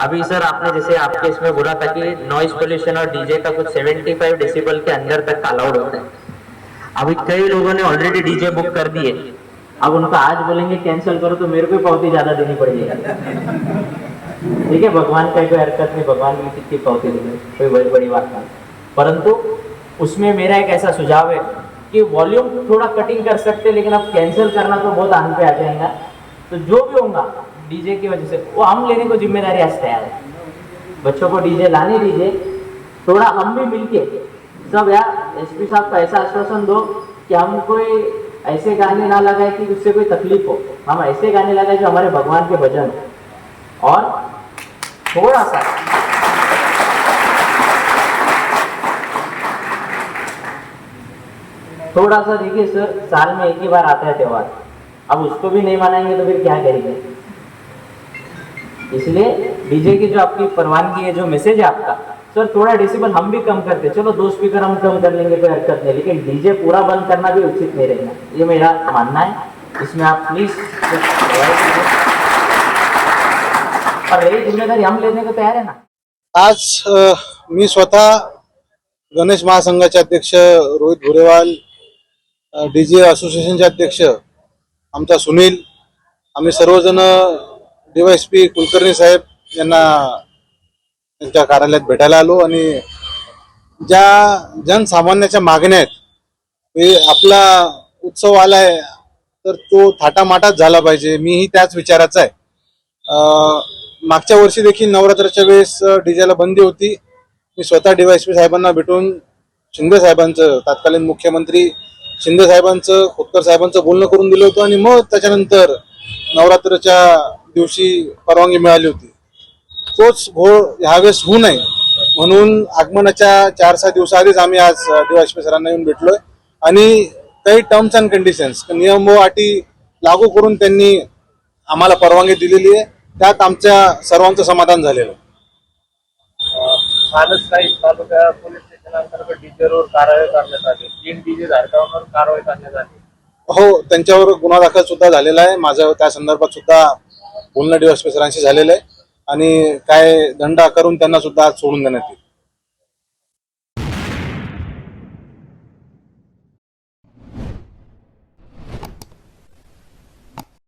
अभी सर आपने जैसे आपके इसमें बोला था कि नॉइज़ पोल्यूशन और डीजे का कुछ 75 डेसिबल के अंदर तक अलाउड होता है। अभी कई लोगों ने ऑलरेडी डीजे बुक कर दिए। अब उनको आज बोलेंगे कैंसिल करो तो मेरे को पावती ज़्यादा देनी पड़ेगी। ठीक है, भगवान का कोई हरकत नहीं भगवान की कितनी पावती देंगे कोई बड़ी बड़ी बात नहीं। परंतु उसमें मेरा एक ऐसा सुझाव है कि वॉल्यूम थोड़ा कटिंग कर सकते लेकिन अब कैंसिल करना तो बहुत आन पे आ जाएगा। तो जो भी होगा डीजे की वजह से। वो हम लेने को ज़िम्मेदारी आज तैयार है। बच्चों को डीजे लाने दीजिए। थोड़ा हम भी मिलके, सब यार एसपी साहब को ऐसा आश्वासन दो कि हम कोई ऐसे गाने ना लगाए कि उससे कोई तकलीफ़ हो। हम ऐसे गाने लगाए जो हमारे भगवान के भजन हो। और थोड़ा सा थोड़ा सा देखिए सर, साल में एक ही बार आता है त्यौहार। अब उसको भी नहीं मनाएँगे तो फिर क्या करेंगे? इसलिए डीजे की जो आपकी परवानगी है जो मैसेज है आपका सर थोड़ा डेसिबल हम भी कम करते चलो दो स्पीकर हम कम कर लेंगे कोई हरकत नहीं लेकिन डीजे पूरा बंद करना भी उचित नहीं रहेगा। ये मेरा मानना है। इसमें आप प्लीज और रही जिम्मेदारी हम लेने को तैयार है ना? आज मी स्वतः गणेश महासंघाचे अध्यक्ष रोहित भुरेवाल डीजे असोसिएशनचे अध्यक्ष आमचा सुनील आम्ही सर्वजण डीवायसपी कुलकर्णी साहेब यांना त्यांच्या कार्यालयात भेटायला आलो आणि ज्या जनसामान्याच्या मागण्या आहेत आपला उत्सव आलाय तर तो थाटामाटात झाला पाहिजे. मीही त्याच विचाराचा आहे. मागच्या वर्षी देखील नवरात्राच्या वेळेस डीजेला बंदी होती. मी स्वतः डीवायसपी साहेबांना भेटून शिंदे साहेबांचं तत्कालीन मुख्यमंत्री शिंदे साहेबांचं खोतकर साहेबांचं बोलणं करून दिलं होतं आणि मग त्याच्यानंतर नवरात्राच्या दिवशी परवानगी मिळाली होती. तोच घोळ ह्यावेळेस होऊ नये म्हणून आगमनाच्या चार सहा दिवसाआधीच आम्ही आज डीवायसपी सरांना येऊन भेटलोय. आणि काही टर्म्स अँड कंडिशन्स नियम व अटी लागू करून त्यांनी आम्हाला परवानगी दिलेली आहे. त्यात आमच्या सर्वांचं समाधान झालेलं. कालच काही तालुक्या पोलीस स्टेशन अंतर्गत डीजेवर कारवाई करण्यात आली. तीन डीजे धारकांवर कारवाई करण्यात आली. हो त्यांच्यावर गुन्हा दाखल सुद्धा झालेला आहे. माझं त्या संदर्भात सुद्धा बोलणं डीएसपी सरांशी झालेलं आहे. आणि काय दंड आकारून त्यांना सुद्धा आज सोडून देण्यात येईल.